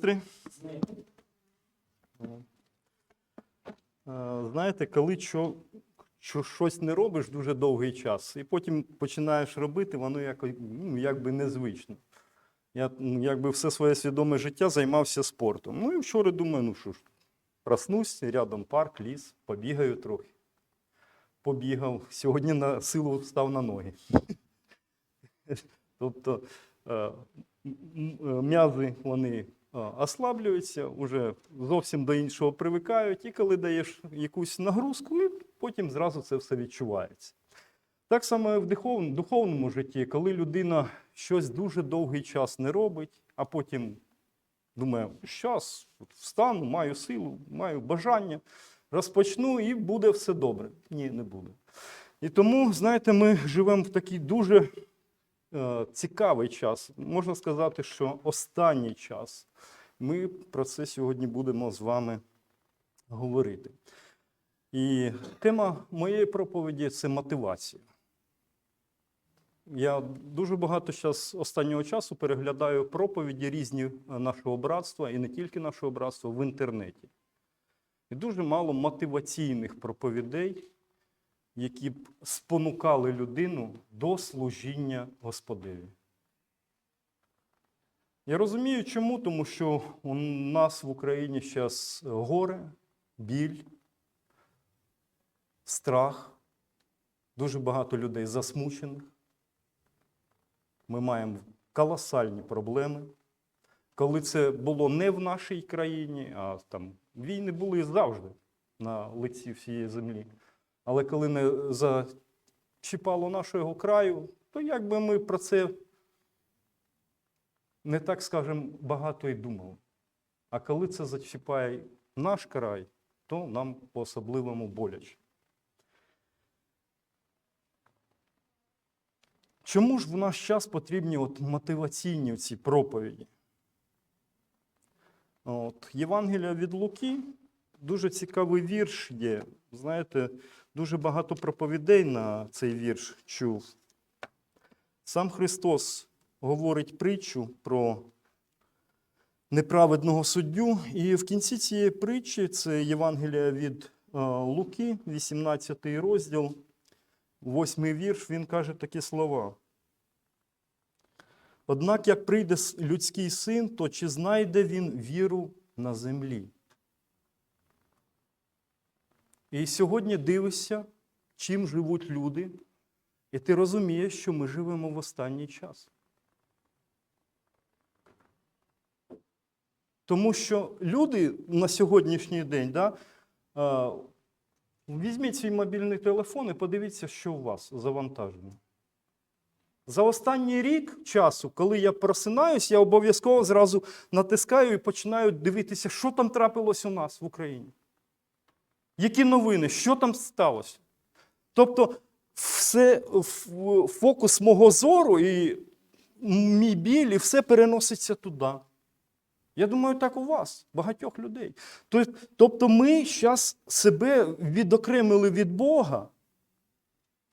Три. Е, Знаєте, коли що, що щось не робиш дуже довгий час, і потім починаєш робити, воно якось, ну, якби незвично. Я ну, якби все своє свідоме життя займався спортом. Ну і вчора думаю, ну що ж, проснусь, рядом парк, ліс, побігаю трохи. Побігав. Сьогодні на силу став на ноги. Тобто е, е, м'язи вони ослаблюються, вже зовсім до іншого привикають, і коли даєш якусь нагрузку, і потім зразу це все відчувається. Так само і в духовному, житті, коли людина щось дуже довгий час не робить, а потім думає, зараз встану, маю силу, маю бажання, розпочну і буде все добре. Ні, не буде. І тому, знаєте, ми живемо в такий дуже цікавий час. Можна сказати, що останній час. Ми про це сьогодні будемо з вами говорити. І тема моєї проповіді це мотивація. Я дуже багато зараз останнього часу переглядаю проповіді різні е, нашого братства, і не тільки нашого братства, в інтернеті. І дуже мало мотиваційних проповідей, які б спонукали людину до служіння Господеві. Я розумію, чому, тому що у нас в Україні зараз горе, біль, страх, дуже багато людей засмучених. Ми маємо колосальні проблеми. Коли це було не в нашій країні, а там війни були завжди на лиці всієї землі. Але коли не зачіпало нашого краю, то якби ми про це не так, скажемо, багато і думали. А коли це зачіпає наш край, то нам по-особливому боляче. Чому ж в наш час потрібні от мотиваційні ці проповіді? От, Євангелія від Луки, дуже цікавий вірш є. Знаєте, дуже багато проповідей на цей вірш чув. Сам Христос говорить притчу про неправедного суддю. І в кінці цієї притчі, це Євангелія від е, Луки, 18 розділ, 8 вірш, він каже такі слова. Однак, як прийде людський син, то чи знайде він віру на землі? І сьогодні дивишся, чим живуть люди, і ти розумієш, що ми живемо в останній час. Тому що люди на сьогоднішній день, да, візьміть свій мобільний телефон і подивіться, що у вас завантажено. За останній рік часу, коли я просинаюсь, я обов'язково зразу натискаю і починаю дивитися, що там трапилось у нас в Україні. Які новини, що там сталося? Тобто, все, фокус мого зору і мій біль, і все переноситься туди. Я думаю, так у вас, багатьох людей. Тобто ми зараз себе відокремили від Бога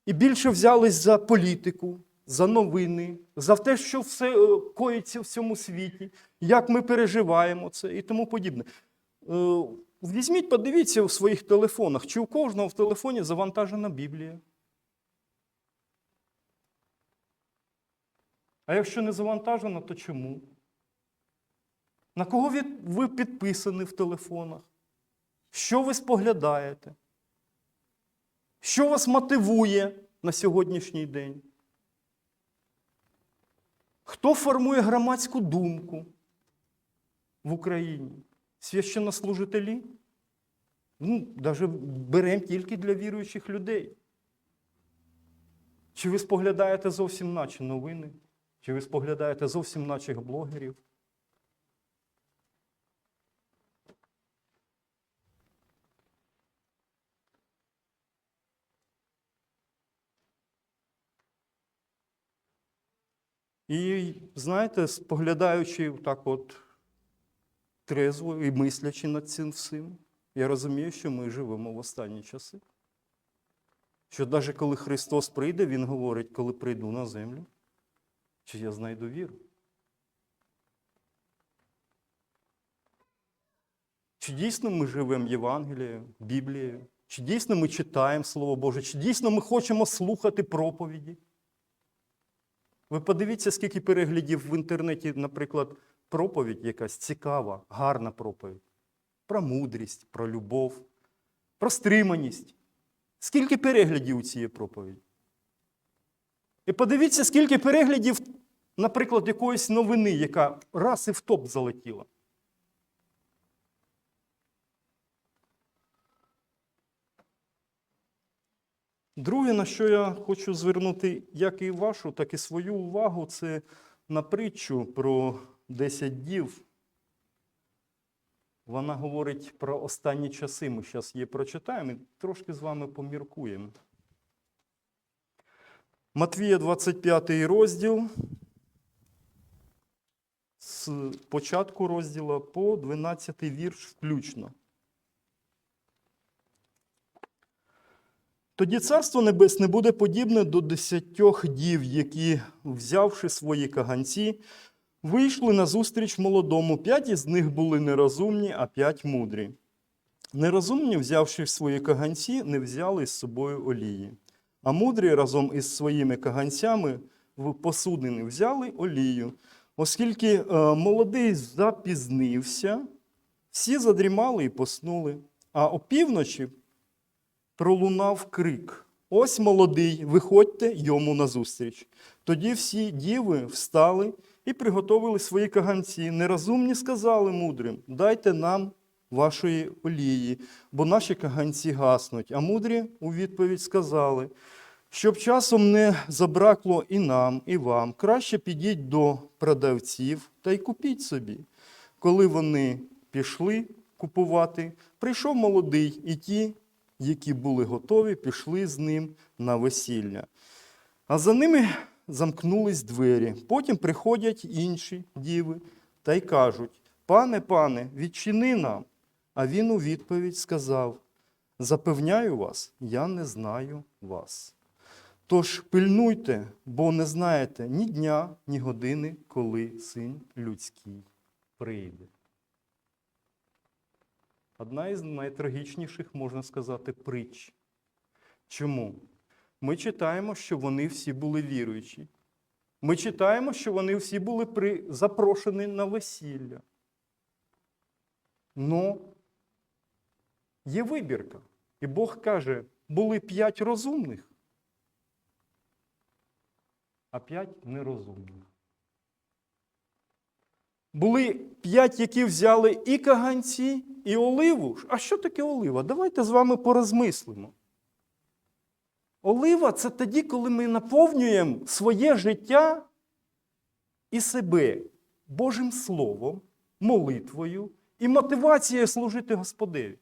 і більше взялись за політику, за новини, за те, що все е, коїться в цьому світі, як ми переживаємо це і тому подібне. Візьміть, подивіться у своїх телефонах, чи у кожного в телефоні завантажена Біблія. А якщо не завантажена, то чому? На кого ви підписані в телефонах? Що ви споглядаєте? Що вас мотивує на сьогоднішній день? Хто формує громадську думку в Україні? Священнослужителі? Ну, навіть беремо тільки для віруючих людей. Чи ви споглядаєте зовсім наче новини? Чи ви споглядаєте зовсім наших блогерів? І знаєте, споглядаючи так от трезво і мислячи над цим всім, я розумію, що ми живемо в останні часи. Що навіть коли Христос прийде, Він говорить, коли прийду на землю, чи я знайду віру. Чи дійсно ми живемо Євангелією, Біблією? Чи дійсно ми читаємо Слово Боже? Чи дійсно ми хочемо слухати проповіді? Ви подивіться, скільки переглядів в інтернеті, наприклад, проповідь якась цікава, гарна проповідь. Про мудрість, про любов, про стриманість. Скільки переглядів у цієї проповіді? І подивіться, скільки переглядів, наприклад, якоїсь новини, яка раз і в топ залетіла. Друге, на що я хочу звернути як і вашу, так і свою увагу, це на притчу про 10 дів. Вона говорить про останні часи. Ми зараз її прочитаємо і трошки з вами поміркуємо. Матвія 25 розділ. З початку розділу по 12 вірш включно. Тоді царство небесне буде подібне до десятьох дів, які, взявши свої каганці, вийшли назустріч молодому. П'ять із них були нерозумні, а п'ять мудрі. Нерозумні, взявши свої каганці, не взяли з собою олії. А мудрі разом із своїми каганцями в посудини взяли олію. Оскільки е, молодий запізнився, всі задрімали і поснули. А опівночі пролунав крик: Ось молодий, виходьте йому назустріч. Тоді всі діви встали і приготовили свої каганці. Нерозумні сказали мудрим: Дайте нам вашої олії, бо наші каганці гаснуть. А мудрі у відповідь сказали, щоб часом не забракло і нам, і вам. Краще підіть до продавців та й купіть собі. Коли вони пішли купувати, прийшов молодий, і ті, які були готові, пішли з ним на весілля. А за ними замкнулись двері. Потім приходять інші діви та й кажуть: Пане, пане, відчини нам. А він у відповідь сказав: Запевняю вас, я не знаю вас. Тож пильнуйте, бо не знаєте ні дня, ні години, коли син людський прийде. Одна із найтрагічніших, можна сказати, притч. Чому? Ми читаємо, що вони всі були віруючі. Ми читаємо, що вони всі були при... запрошені на весілля. Но є вибірка. І Бог каже, були п'ять розумних, а п'ять нерозумних. Були п'ять, які взяли і каганці, і оливу. А що таке олива? Давайте з вами порозмислимо. Олива це тоді, коли ми наповнюємо своє життя і себе Божим Словом, молитвою і мотивацією служити Господеві.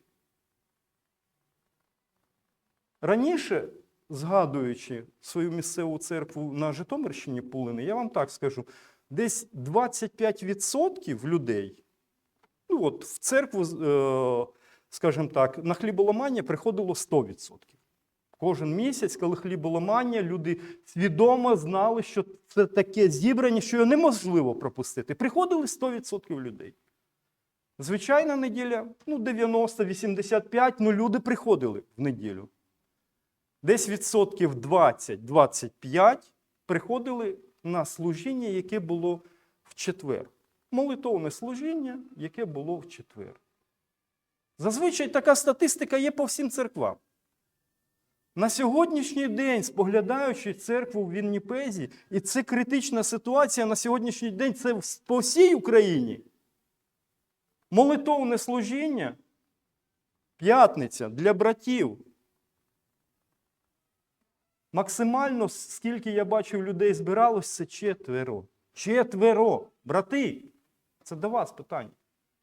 Раніше, згадуючи свою місцеву церкву на Житомирщині Пулини, я вам так скажу, десь 25% людей, ну от в церкву, е, скажімо так, на хліболамання приходило 100%. Кожен місяць, коли хліболамання, люди свідомо знали, що це таке зібрання, що його неможливо пропустити. Приходили 100% людей. Звичайна неділя, ну 90-85, ну люди приходили в неділю. Десь відсотків 20-25 приходили на служіння, яке було в четвер. Молитовне служіння, яке було в четвер. Зазвичай така статистика є по всім церквам. На сьогоднішній день, споглядаючи церкву в Вінніпезі, і це критична ситуація на сьогоднішній день це по всій Україні. Молитовне служіння, п'ятниця для братів. Максимально, скільки я бачив, людей збиралось, це четверо. Четверо. Брати. Це до вас питання.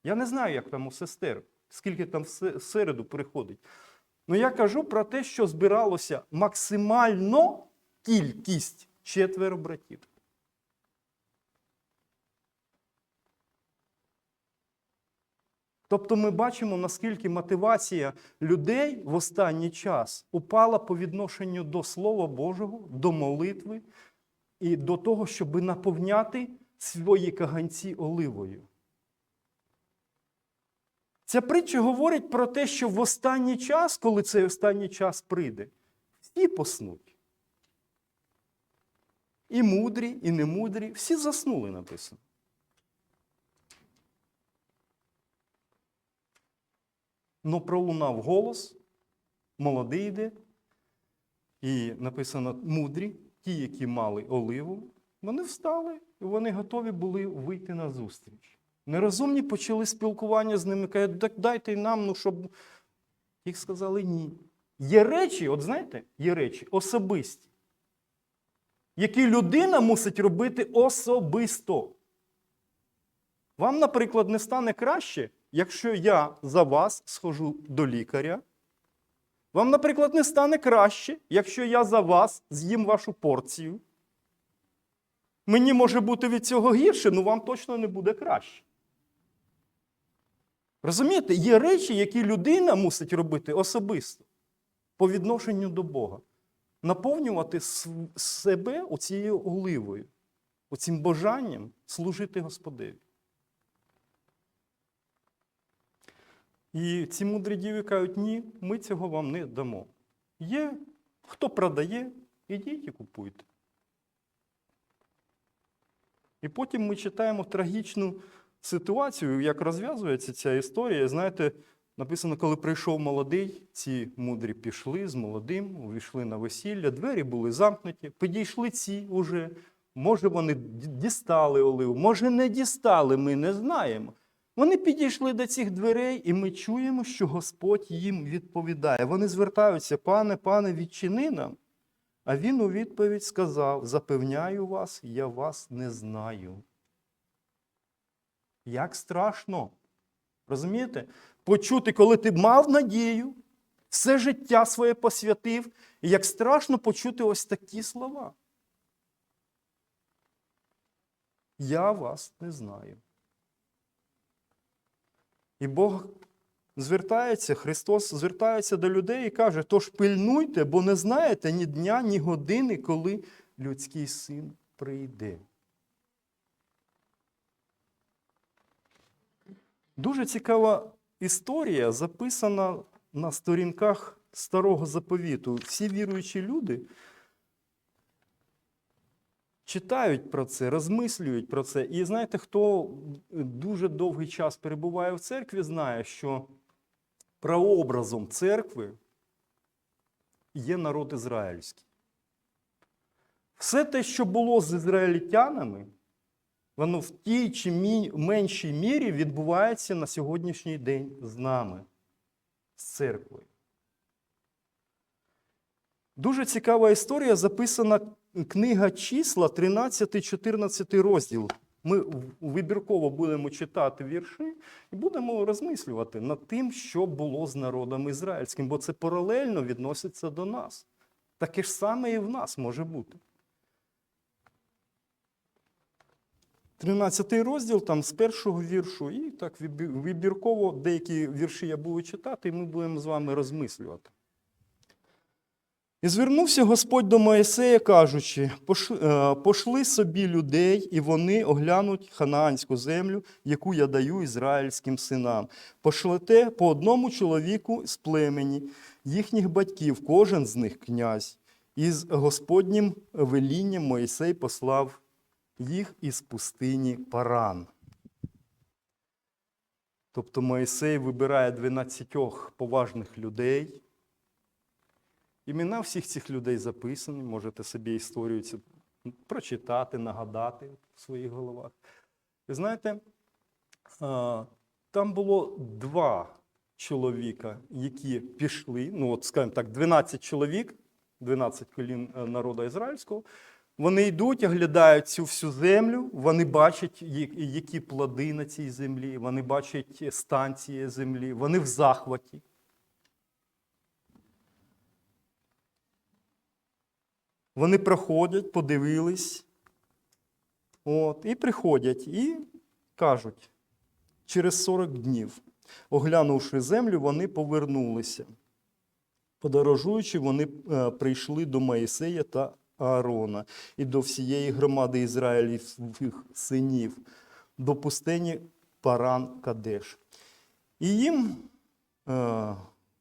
Я не знаю, як там у сестер, скільки там в середу приходить. Ну я кажу про те, що збиралося максимально кількість четверо братів. Тобто ми бачимо, наскільки мотивація людей в останній час упала по відношенню до Слова Божого, до молитви і до того, щоб наповняти свої каганці оливою. Ця притча говорить про те, що в останній час, коли цей останній час прийде, всі поснуть. І мудрі, і немудрі, всі заснули написано. Но пролунав голос, молодий йде, і написано мудрі, ті, які мали оливу, вони встали і вони готові були вийти на зустріч. Нерозумні почали спілкування з ними, кажуть, так дайте нам, ну щоб. Їх сказали ні. Є речі, от знаєте, є речі особисті, які людина мусить робити особисто. Вам, наприклад, не стане краще, якщо я за вас схожу до лікаря. Вам, наприклад, не стане краще, якщо я за вас з'їм вашу порцію. Мені може бути від цього гірше, але вам точно не буде краще. Розумієте, є речі, які людина мусить робити особисто по відношенню до Бога. Наповнювати себе оцією оливою, оцим бажанням служити Господеві. І ці мудрі діви кажуть, ні, ми цього вам не дамо. Є, хто продає, ідіть і купуйте. І потім ми читаємо трагічну ситуацію, як розв'язується ця історія. Знаєте, написано, коли прийшов молодий, ці мудрі пішли з молодим, увійшли на весілля, двері були замкнуті, підійшли ці уже. Може, вони дістали оливу, може, не дістали, ми не знаємо. Вони підійшли до цих дверей, і ми чуємо, що Господь їм відповідає. Вони звертаються, пане, пане, відчини нам. А він у відповідь сказав: Запевняю вас, я вас не знаю. Як страшно. Розумієте? Почути, коли ти мав надію, все життя своє посвятив, і як страшно почути ось такі слова. Я вас не знаю. І Бог звертається, Христос звертається до людей і каже: тож пильнуйте, бо не знаєте ні дня, ні години, коли людський син прийде. Дуже цікава історія, записана на сторінках Старого Заповіту. Всі віруючі люди читають про це, розмислюють про це. І знаєте, хто дуже довгий час перебуває в церкві, знає, що прообразом церкви є народ ізраїльський. Все те, що було з ізраїльтянами, воно в тій чи меншій мірі відбувається на сьогоднішній день з нами, з церквою. Дуже цікава історія записана книга числа, 13-14 розділ. Ми вибірково будемо читати вірші і будемо розмислювати над тим, що було з народом ізраїльським, бо це паралельно відноситься до нас. Таке ж саме і в нас може бути. 13 розділ там з першого віршу, і так вибірково деякі вірші я буду читати, і ми будемо з вами розмислювати. І звернувся Господь до Моїсея, кажучи: е, пошли собі людей, і вони оглянуть ханаанську землю, яку я даю ізраїльським синам. Пошлете по одному чоловіку з племені їхніх батьків, кожен з них князь. І з Господнім велінням Моїсей послав їх із пустині Паран. Тобто Моїсей вибирає 12 поважних людей. Імена всіх цих людей записані, можете собі історію цю прочитати, нагадати в своїх головах. Ви знаєте, там було два чоловіка, які пішли, ну от, скажімо так, 12 чоловік, 12 колін е, народу ізраїльського. Вони йдуть, оглядають цю всю землю, вони бачать, які плоди на цій землі, вони бачать станції землі, вони в захваті. Вони проходять, подивились, от, і приходять і кажуть, через 40 днів, оглянувши землю, вони повернулися. Подорожуючи, вони е, прийшли до Моїсея та Аарона і до всієї громади Ізраїлівських синів, до пустині Паран Кадеш. І їм, е,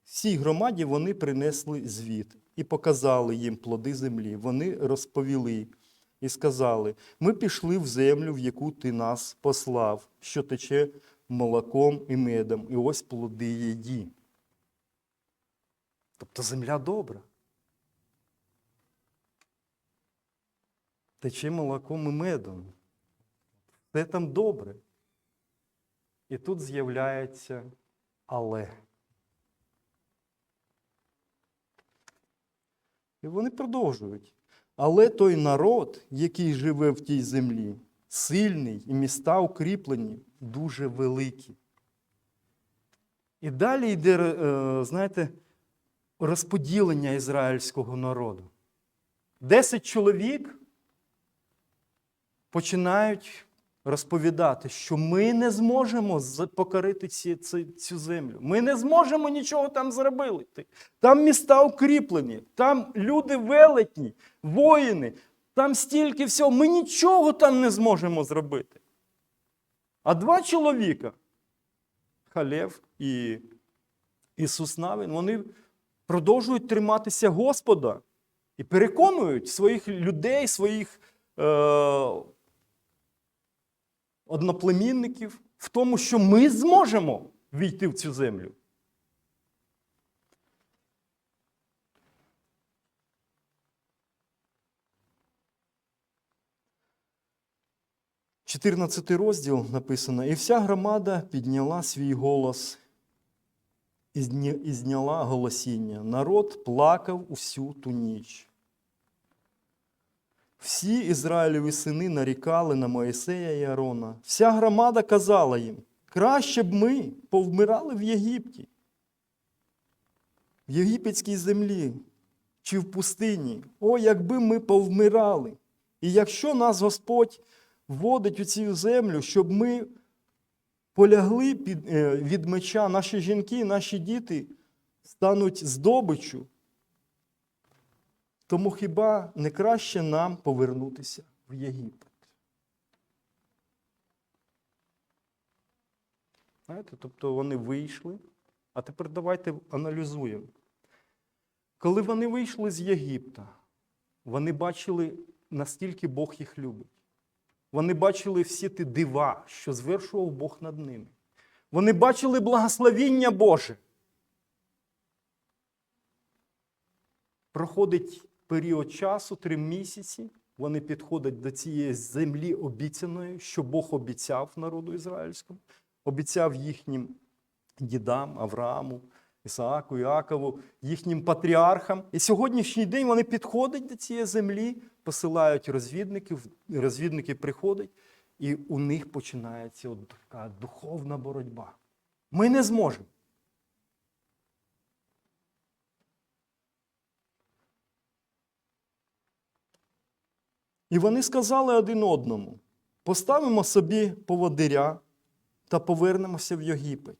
всій громаді, вони принесли звіт і показали їм плоди землі. Вони розповіли і сказали: Ми пішли в землю, в яку ти нас послав, що тече молоком і медом, і ось плоди її. Тобто земля добра. Тече молоком і медом. Все там добре. І тут з'являється але. І вони продовжують. Але той народ, який живе в тій землі, сильний і міста укріплені, дуже великі. І далі йде, е, знаєте, розподілення ізраїльського народу. Десять чоловік починають розповідати, що ми не зможемо покорити ці, ці- цю землю. Ми не зможемо нічого там зробити. Там міста укріплені, там люди велетні, воїни, там стільки всього. Ми нічого там не зможемо зробити. А два чоловіка, Халев і Ісус Навин, вони продовжують триматися Господа і переконують своїх людей, своїх е, одноплемінників в тому, що ми зможемо війти в цю землю. Чотирнадцятий розділ написано: І вся громада підняла свій голос і зняла голосіння. Народ плакав усю ту ніч. Всі Ізраїлеві сини нарікали на Моїсея і Арона. Вся громада казала їм: краще б ми повмирали в Єгипті, в єгипетській землі чи в пустині. О, якби ми повмирали. І якщо нас Господь вводить у цю землю, щоб ми полягли під, е, від меча, наші жінки, наші діти стануть здобиччю, тому хіба не краще нам повернутися в Єгипет? Знаєте, тобто вони вийшли, а тепер давайте аналізуємо. Коли вони вийшли з Єгипта, вони бачили, настільки Бог їх любить. Вони бачили всі ті дива, що звершував Бог над ними. Вони бачили благословіння Боже. Проходить період часу, три місяці. Вони підходять до цієї землі обіцяної, що Бог обіцяв народу ізраїльському, обіцяв їхнім дідам, Аврааму, Ісааку, Іакову, їхнім патріархам. І сьогоднішній день вони підходять до цієї землі, посилають розвідників, розвідники приходять, і у них починається от така духовна боротьба. Ми не зможемо. І вони сказали один одному: поставимо собі поводиря та повернемося в Єгипет.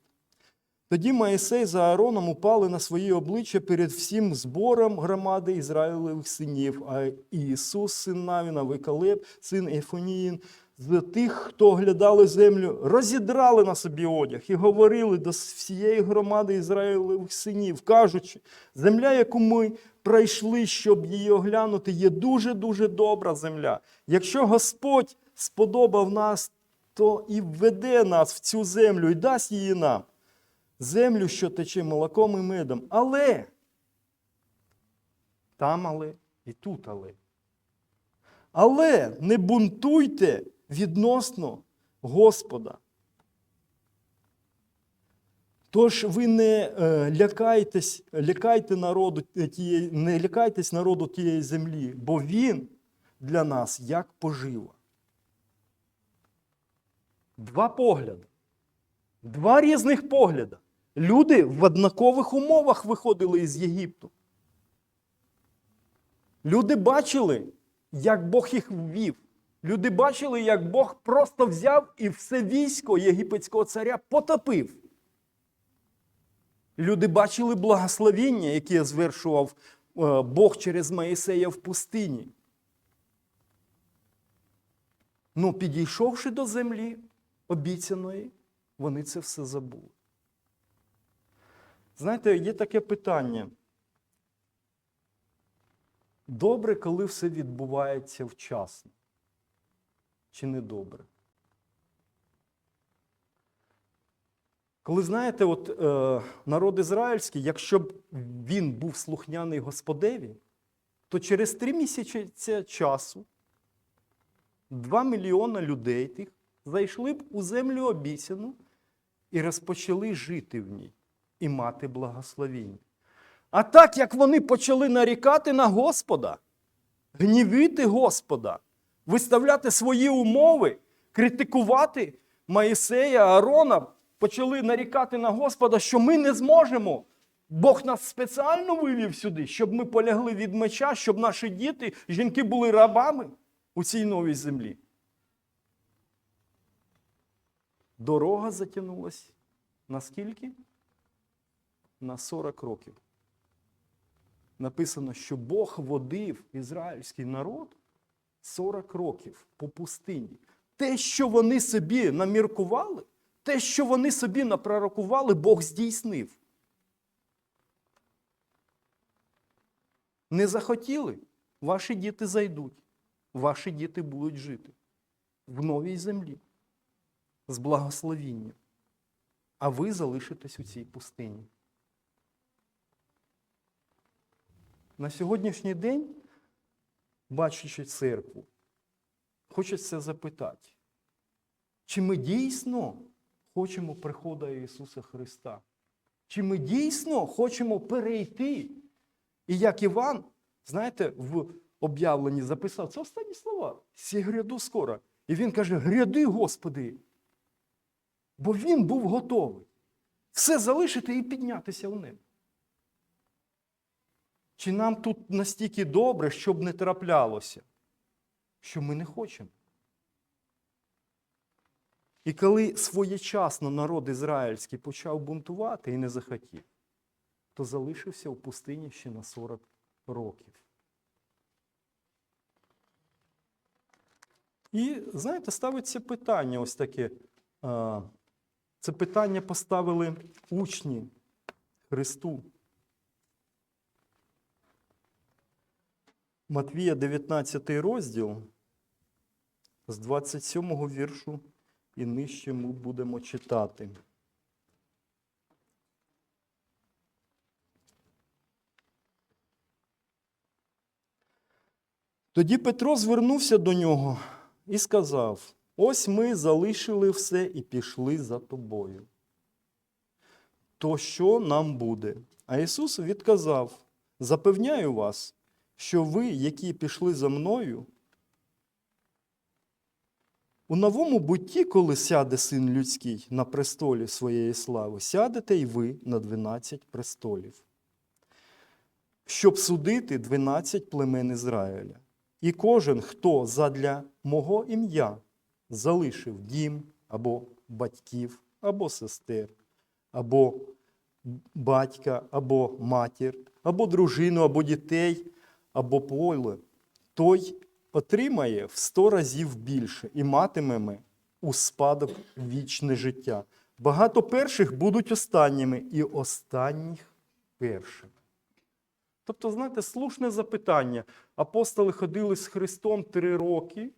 Тоді Моїсей за Аароном упали на свої обличчя перед всім збором громади Ізраїлевих синів, а Ісус, син Навіна, Викалеб, син Ефоніїн, з тих, хто оглядали землю, розідрали на собі одяг і говорили до всієї громади Ізраїлевих синів, кажучи, земля, яку ми пройшли, щоб її оглянути, є дуже-дуже добра земля. Якщо Господь сподобав нас, то і введе нас в цю землю і дасть її нам. Землю, що тече молоком і медом. Але там але і тут але. Але не бунтуйте відносно Господа. Тож ви не е, лякайтесь, лякайте народу тієї, не лякайтесь народу тієї землі, бо він для нас як пожива. Два погляди. Два різних погляди. Люди в однакових умовах виходили із Єгипту. Люди бачили, як Бог їх ввів. Люди бачили, як Бог просто взяв і все військо єгипетського царя потопив. Люди бачили благословіння, яке звершував е, Бог через Моїсея в пустині. Ну, підійшовши до землі обіцяної, вони це все забули. Знаєте, є таке питання. Добре, коли все відбувається вчасно. Чи не добре? Коли знаєте, от е, народ ізраїльський, якщо б він був слухняний Господеві, то через три місяці часу 2 мільйона людей тих зайшли б у землю обіцяну і розпочали жити в ній і мати благословіння. А так як вони почали нарікати на Господа, гнівити Господа, виставляти свої умови, критикувати Моїсея, Аарона, почали нарікати на Господа, що ми не зможемо. Бог нас спеціально вивів сюди, щоб ми полягли від меча, щоб наші діти, жінки були рабами у цій новій землі. Дорога затягнулась на скільки? На 40 років. Написано, що Бог водив ізраїльський народ 40 років по пустині. Те, що вони собі наміркували, те, що вони собі напророкували, Бог здійснив. Не захотіли, ваші діти зайдуть, ваші діти будуть жити в новій землі з благословінням. А ви залишитесь у цій пустині. На сьогоднішній день, бачачи церкву, хочеться запитати, чи ми дійсно хочемо приходу Ісуса Христа? Чи ми дійсно хочемо перейти? І як Іван, знаєте, в об'явленні записав, це останні слова. «Сі гряду скоро. І він каже: гряди, Господи. Бо він був готовий все залишити і піднятися в небо. Чи нам тут настільки добре, щоб не траплялося, що ми не хочемо? І коли своєчасно народ ізраїльський почав бунтувати і не захотів, то залишився в пустині ще на 40 років. І, знаєте, ставиться питання ось таке. Це питання поставили учні Христу. Матвія 19 розділ з 27 віршу і нижче ми будемо читати. Тоді Петро звернувся до нього і сказав: Ось ми залишили все і пішли за тобою. То що нам буде? А Ісус відказав: Запевняю вас, що ви, які пішли за мною, у новому бутті, коли сяде син людський на престолі своєї слави, сядете й ви на дванадцять престолів, щоб судити дванадцять племен Ізраїля. І кожен, хто задля мого ім'я залишив дім або батьків, або сестер, або батька, або матір, або дружину, або дітей, або поле, той отримає в сто разів більше і матиме у спадок вічне життя. Багато перших будуть останніми, і останніх першими. Тобто, знаєте, слушне запитання. Апостоли ходили з Христом три роки,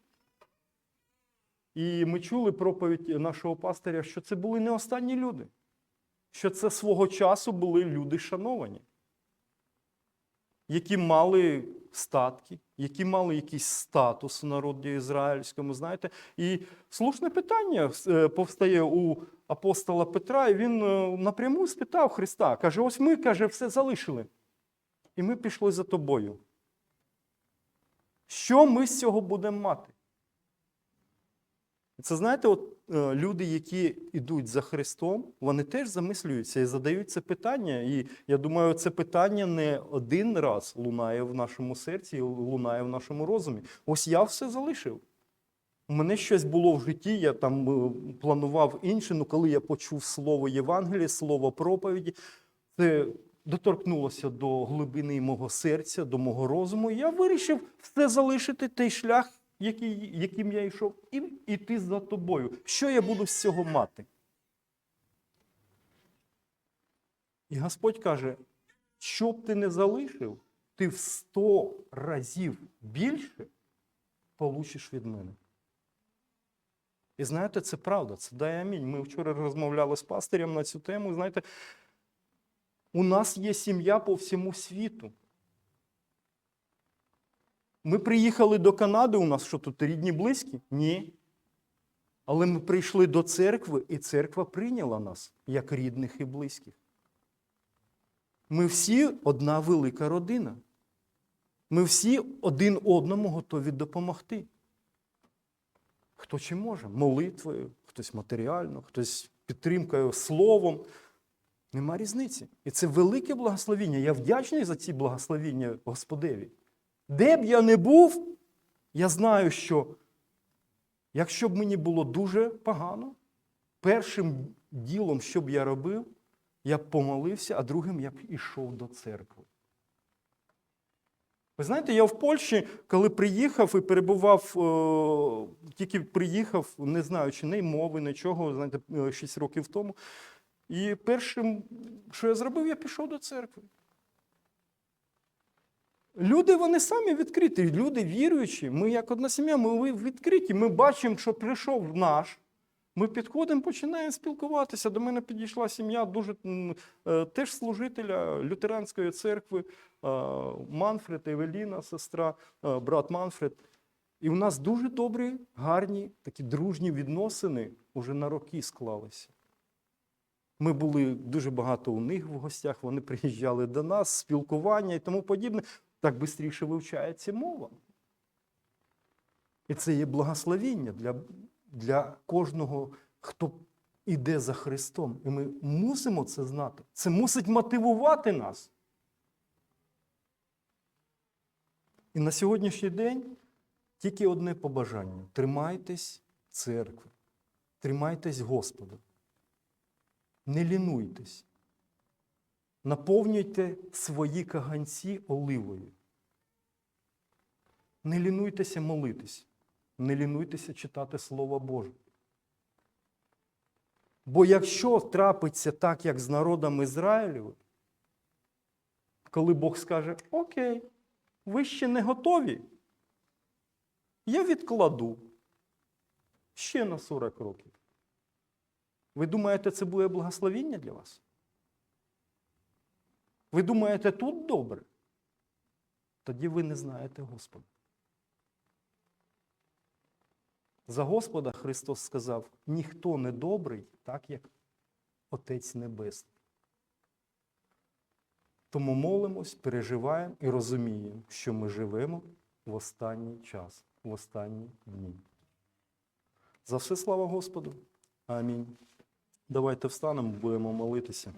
і ми чули проповідь нашого пастиря, що це були не останні люди, що це свого часу були люди шановані, які мали статки, які мали якийсь статус у народі ізраїльському, знаєте. І слушне питання е, повстає у апостола Петра, і він е, напряму спитав Христа. Каже: ось ми, каже, все залишили. І ми пішли за тобою. Що ми з цього будемо мати? Це знаєте, от е, люди, які йдуть за Христом, вони теж замислюються і задають це питання. І я думаю, це питання не один раз лунає в нашому серці, лунає в нашому розумі. Ось я все залишив. У мене щось було в житті, я там е, планував інше, але коли я почув слово Євангелія, слово проповіді, це доторкнулося до глибини мого серця, до мого розуму. І я вирішив все залишити той шлях, яким я йшов, і йти за тобою. Що я буду з цього мати? І Господь каже, що б ти не залишив, ти в сто разів більше получиш від мене. І знаєте, це правда, це дай амінь. Ми вчора розмовляли з пастирем на цю тему. Знаєте, у нас є сім'я по всьому світу. Ми приїхали до Канади, у нас що тут рідні близькі? Ні. Але ми прийшли до церкви, і церква прийняла нас як рідних і близьких. Ми всі одна велика родина. Ми всі один одному готові допомогти. Хто чи може? Молитвою, хтось матеріально, хтось підтримкою словом. Нема різниці. І це велике благословіння. Я вдячний за ці благословіння Господеві. Де б я не був, я знаю, що якщо б мені було дуже погано, першим ділом, що б я робив, я б помолився, а другим я б ішов до церкви. Ви знаєте, я в Польщі, коли приїхав і перебував, о, тільки приїхав, не знаючи ні мови, нічого, знаєте, 6 років тому. І першим, що я зробив, я пішов до церкви. Люди, вони самі відкриті, люди віруючі. Ми, як одна сім'я, ми відкриті. Ми бачимо, що прийшов наш. Ми підходимо, починаємо спілкуватися. До мене підійшла сім'я дуже е, теж служителя лютеранської церкви, е, Манфред, Евеліна, сестра, е, брат Манфред. І у нас дуже добрі, гарні, такі дружні відносини уже на роки склалися. Ми були дуже багато у них в гостях, вони приїжджали до нас, спілкування і тому подібне. Так швидше вивчається мова. І це є благословіння для, для кожного, хто йде за Христом. І ми мусимо це знати. Це мусить мотивувати нас. І на сьогоднішній день тільки одне побажання: тримайтесь церкви, тримайтесь Господа. Не лінуйтесь. Наповнюйте свої каганці оливою. Не лінуйтеся молитись. Не лінуйтеся читати Слово Боже. Бо якщо трапиться так, як з народом Ізраїлю, коли Бог скаже, Окей, ви ще не готові, я відкладу ще на 40 років. Ви думаєте, це буде благословіння для вас? Ви думаєте, тут добре? Тоді ви не знаєте Господа. За Господа Христос сказав: ніхто не добрий, так як Отець Небесний. Тому молимось, переживаємо і розуміємо, що ми живемо в останній час, в останні дні. За все слава Господу. Амінь. Давайте встанемо, будемо молитися.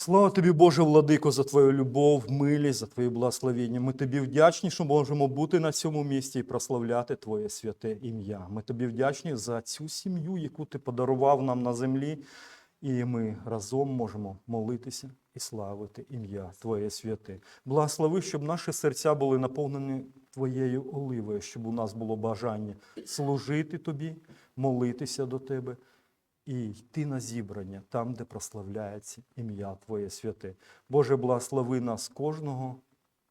Слава тобі, Боже Владико, за твою любов, милість, за твої благословення. Ми тобі вдячні, що можемо бути на цьому місці і прославляти Твоє святе ім'я. Ми тобі вдячні за цю сім'ю, яку ти подарував нам на землі, і ми разом можемо молитися і славити ім'я Твоє святе. Благослови, щоб наші серця були наповнені Твоєю оливою, щоб у нас було бажання служити Тобі, молитися до Тебе і йти на зібрання там, де прославляється ім'я Твоє святе. Боже, благослови нас кожного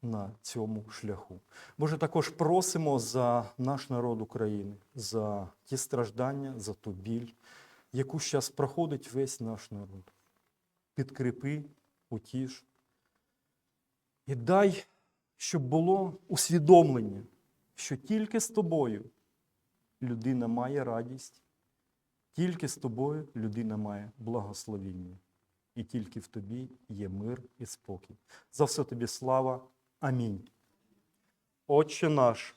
на цьому шляху. Боже, також просимо за наш народ України, за ті страждання, за ту біль, яку зараз проходить весь наш народ. Підкріпи, утіш. І дай, щоб було усвідомлення, що тільки з тобою людина має радість, тільки з тобою людина має благословіння. І тільки в тобі є мир і спокій. За все тобі слава. Амінь. Отче наш,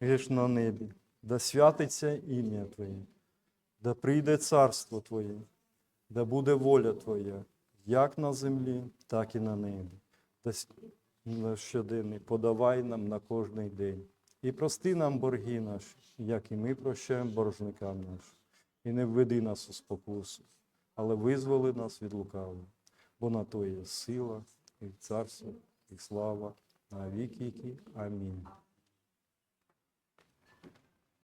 геш на небі, да святиться ім'я Твоє, да прийде царство Твоє, да буде воля Твоя, як на землі, так і на небі. Да наш щоденний подавай нам на кожний день. І прости нам борги наші, як і ми прощаємо боржникам нашим. І не введи нас у спокусу, але визволи нас від лукавого. Бо на то є сила, і царство, і слава, на віки. Амінь.